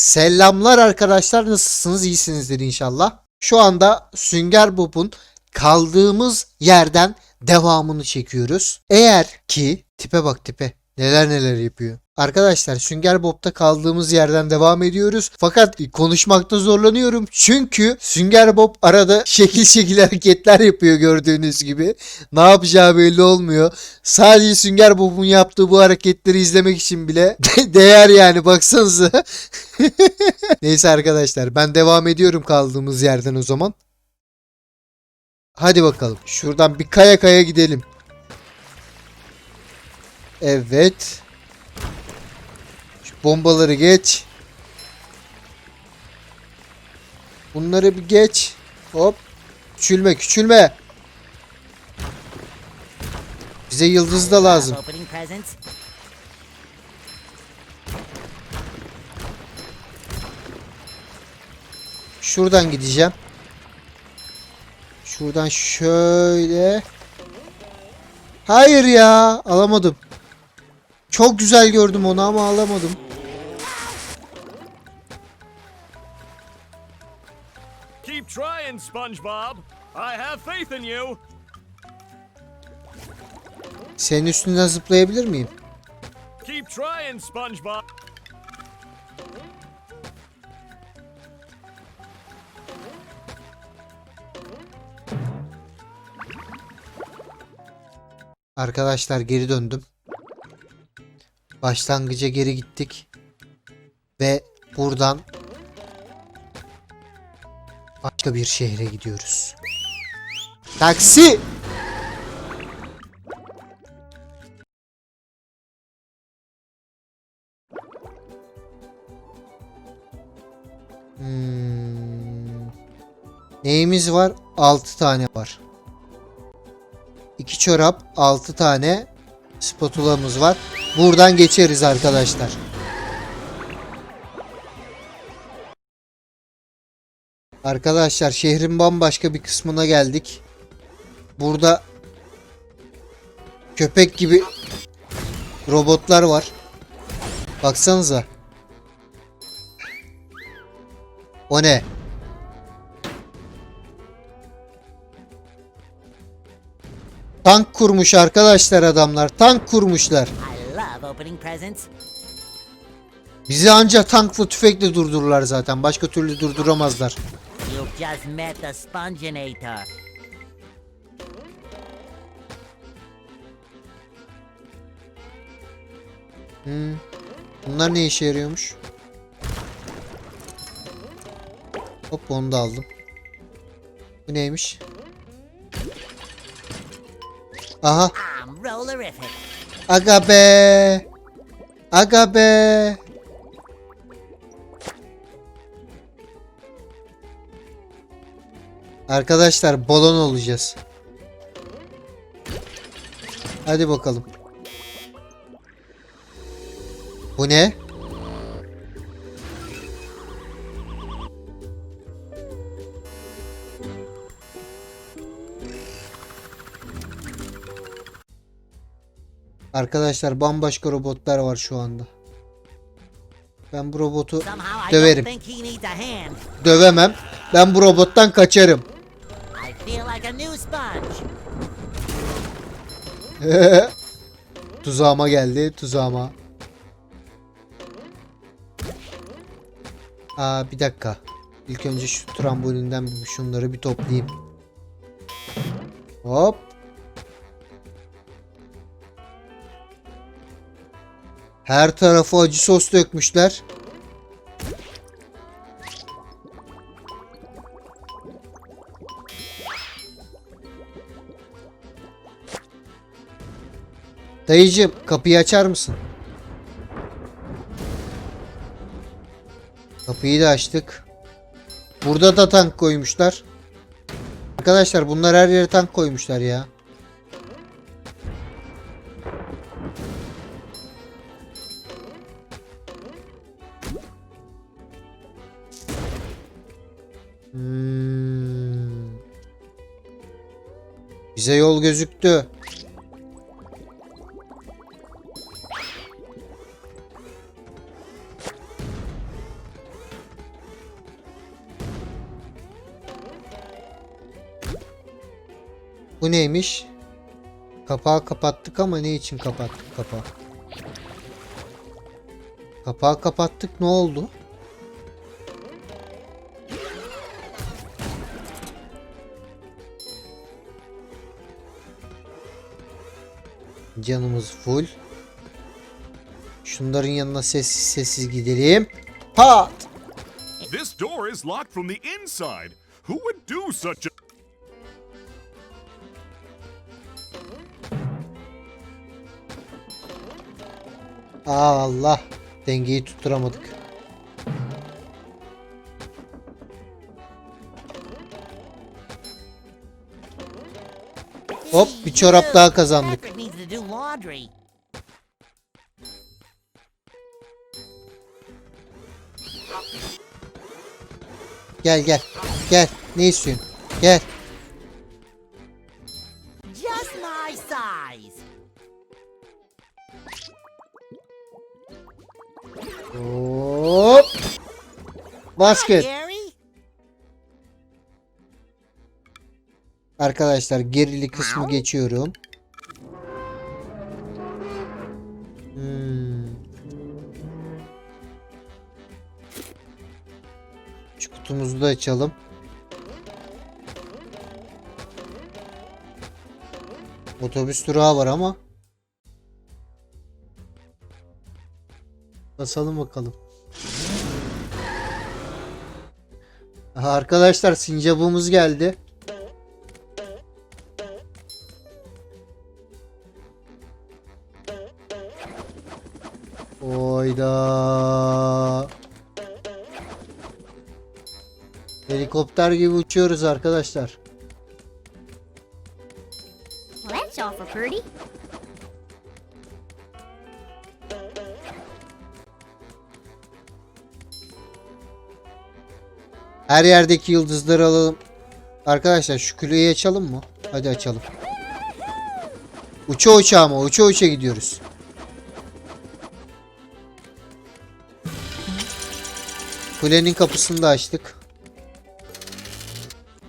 Selamlar arkadaşlar nasılsınız iyisinizdir inşallah. Şu anda Sünger Bob'un kaldığımız yerden devamını çekiyoruz. Eğer ki tipe bak tipe neler neler yapıyor. Arkadaşlar Sünger Bob'ta kaldığımız yerden devam ediyoruz. Fakat konuşmakta zorlanıyorum. Çünkü Sünger Bob arada şekil şekil hareketler yapıyor gördüğünüz gibi. Ne yapacağı belli olmuyor. Sadece Sünger Bob'un yaptığı bu hareketleri izlemek için bile değer yani baksanıza. Neyse arkadaşlar ben devam ediyorum kaldığımız yerden o zaman. Hadi bakalım. Şuradan bir kaya kaya gidelim. Evet. Bombaları geç. Bunları bir geç. Hop. Küçülme küçülme. Bize yıldız da lazım. Şuradan gideceğim. Şuradan şöyle. Hayır ya. Alamadım. Çok güzel gördüm onu ama alamadım. Trying, SpongeBob. I have faith in you. Senin üstünden zıplayabilir miyim? Keep trying, SpongeBob. Arkadaşlar geri döndüm. Başlangıca geri gittik. Ve buradan başka bir şehre gidiyoruz. Taksi! Hmm. Neyimiz var? 6 tane var. 2 çorap, 6 tane spatulamız var. Buradan geçeriz arkadaşlar. Arkadaşlar şehrin bambaşka bir kısmına geldik. Burada köpek gibi robotlar var. Baksanıza. O ne? Tank kurmuş arkadaşlar adamlar. Tank kurmuşlar. Bizi ancak tankla tüfekle durdururlar zaten. Başka türlü durduramazlar. You just met the Sponginator. Hmm. Bunlar ne işe yarıyormuş? Hop onu da aldım. Bu neymiş? Aha. Aga be. Aga be. Arkadaşlar balon olacağız. Hadi bakalım. Bu ne? Arkadaşlar bambaşka robotlar var şu anda. Ben bu robotu döverim. Dövemem. Ben bu robottan kaçarım. Feel like a new sponge. Tuzağıma geldi, tuzağıma. Aa bir dakika. İlk önce şu trambolinden şunları bir toplayayım. Hop. Her tarafı acı sos dökmüşler. Dayıcım kapıyı açar mısın? Kapıyı da açtık. Burada da tank koymuşlar. Arkadaşlar bunlar her yere tank koymuşlar ya. Hmm. Bize yol gözüktü. Bu neymiş? Kapağı kapattık ama ne için kapattık kapağı? Kapağı kapattık ne oldu? Canımız full. Şunların yanına sessiz sessiz gidelim. Pat! This door is locked from the inside. Who would do such a... Aa Allah. Dengeyi tutturamadık. Hop bir çorap daha kazandık. Gel gel. Gel. Ne istiyorsun? Gel. Basket. Arkadaşlar gerili kısmı geçiyorum. Hmm. Şu kutumuzu da açalım. Otobüs durağı var ama. Basalım bakalım. Arkadaşlar sincabımız geldi. Oyda. Helikopter gibi uçuyoruz arkadaşlar. Well, that's pretty. Her yerdeki yıldızları alalım. Arkadaşlar şu küleyi açalım mı? Hadi açalım. Uça uça ama uça uça gidiyoruz. Kulenin kapısını da açtık.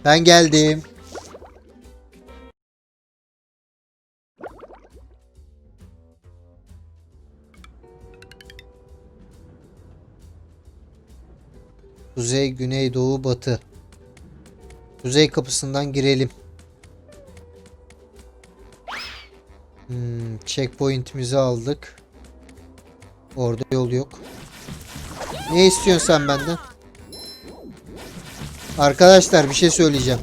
Ben geldim. Kuzey, güney, doğu, batı. Kuzey kapısından girelim. Hmm, checkpoint'imizi aldık. Orada yol yok. Ne istiyorsun sen benden? Arkadaşlar bir şey söyleyeceğim.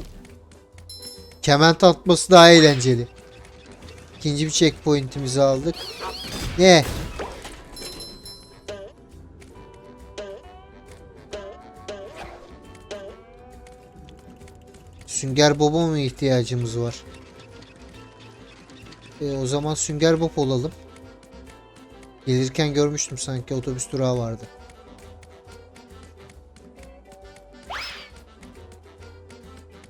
Kement atması daha eğlenceli. İkinci bir checkpoint'imizi aldık. Ne? Sünger Bob'a mı ihtiyacımız var? E, o zaman Sünger Bob olalım. Gelirken görmüştüm sanki otobüs durağı vardı.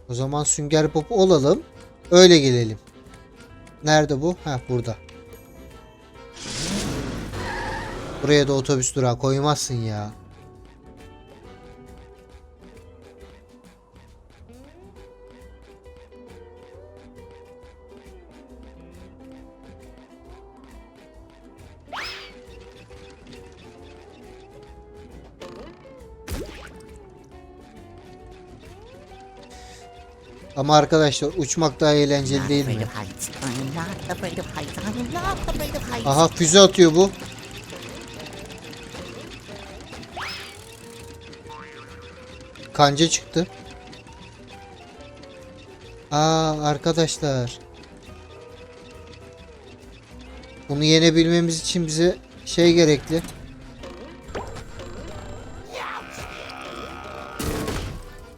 O zaman Sünger Bob olalım. Öyle gelelim. Nerede bu? Ha burada. Buraya da otobüs durağı koymazsın ya. Ama arkadaşlar uçmak daha eğlenceli değil mi? Aha füze atıyor bu. Kanca çıktı. Aa arkadaşlar. Bunu yenebilmemiz için bize şey gerekli.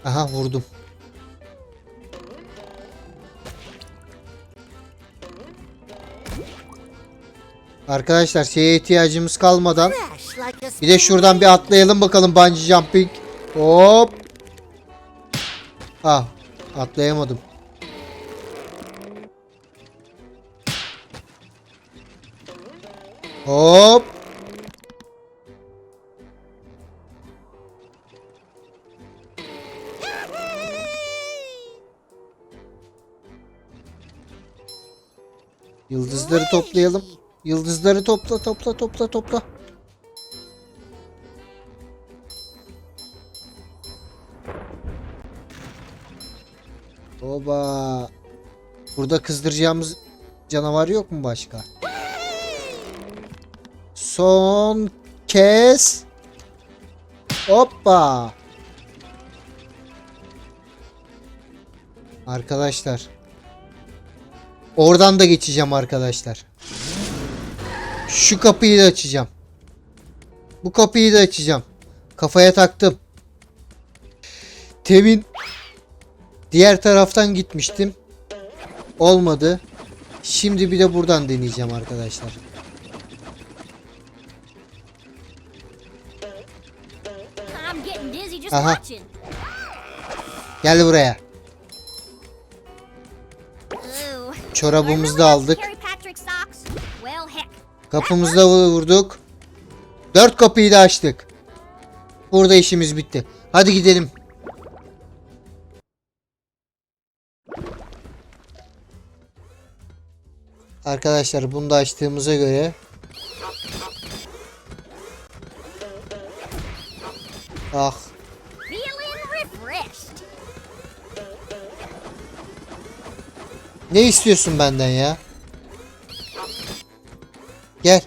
Aha vurdum. Arkadaşlar şeye ihtiyacımız kalmadan bir de şuradan bir atlayalım bakalım bungee jumping. Hop. Ah atlayamadım. Hop. Yıldızları toplayalım. Yıldızları topla topla topla topla. Oba. Burada kızdıracağımız canavar yok mu başka? Son kez. Hoppa. Arkadaşlar. Oradan da geçeceğim arkadaşlar. Şu kapıyı da açacağım. Bu kapıyı da açacağım. Kafaya taktım. Temin diğer taraftan gitmiştim. Olmadı. Şimdi bir de buradan deneyeceğim arkadaşlar. Watching. Gel buraya. Çorabımızı da aldık. Must carry Patrick socks. Well, heck. Kapımızı da vurduk. Dört kapıyı da açtık. Burada işimiz bitti. Hadi gidelim. Arkadaşlar bunu da açtığımıza göre Ah ne istiyorsun benden ya? Gel.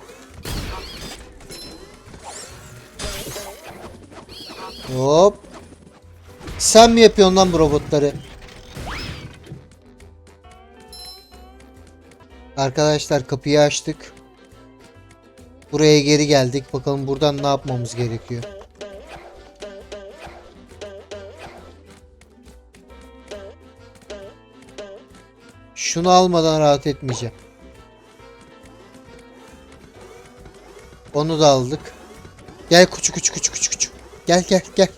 Hop. Sen mi yapıyorsun lan bu robotları? Arkadaşlar kapıyı açtık. Buraya geri geldik. Bakalım buradan ne yapmamız gerekiyor. Şunu almadan rahat etmeyeceğim. Onu da aldık. Gel kuçu kuçu kuçu kuçu kuçu. Gel gel gel.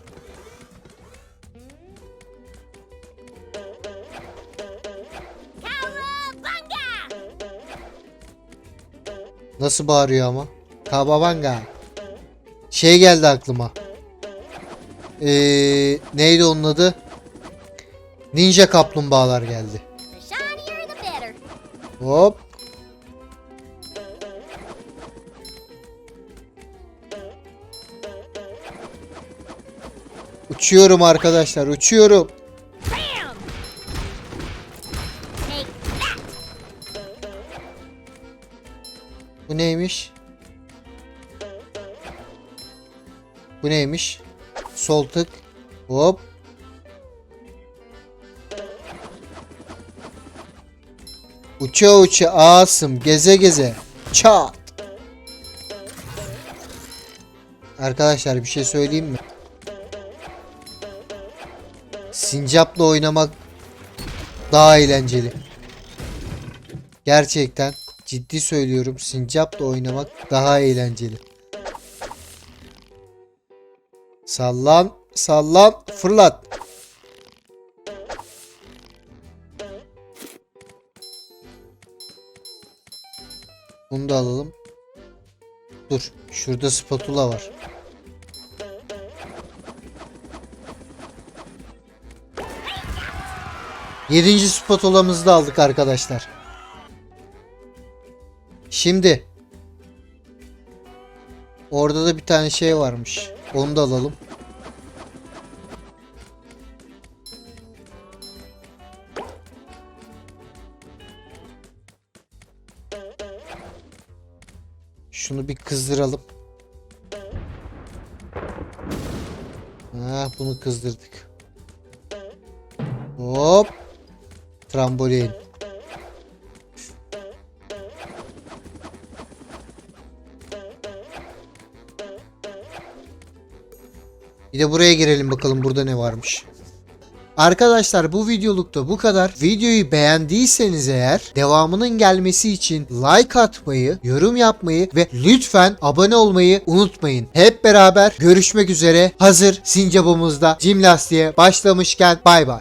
Nasıl bağırıyor ama? Kababanga. Şey geldi aklıma. Ee, neydi onun adı? Ninja kaplumbağalar geldi. Hop. Uçuyorum arkadaşlar, uçuyorum. Bu neymiş? Bu neymiş? Sol tık. Hop. Uça uça asım geze geze. Çat. Arkadaşlar bir şey söyleyeyim mi? Sincapla oynamak daha eğlenceli. Gerçekten ciddi söylüyorum. Sincapla oynamak daha eğlenceli. Sallan, sallan, fırlat. Bunu da alalım. Dur, şurada spatula var. Yedinci spatulamızı da aldık arkadaşlar. Şimdi orada da bir tane şey varmış. Onu da alalım. Şunu bir kızdıralım. Ha, bunu kızdırdık. Hop. Trambolin. Bir de buraya girelim bakalım burada ne varmış. Arkadaşlar bu videolukta bu kadar. Videoyu beğendiyseniz eğer devamının gelmesi için like atmayı, yorum yapmayı ve lütfen abone olmayı unutmayın. Hep beraber görüşmek üzere. Hazır sincabımızda jimnastiğe başlamışken bay bay.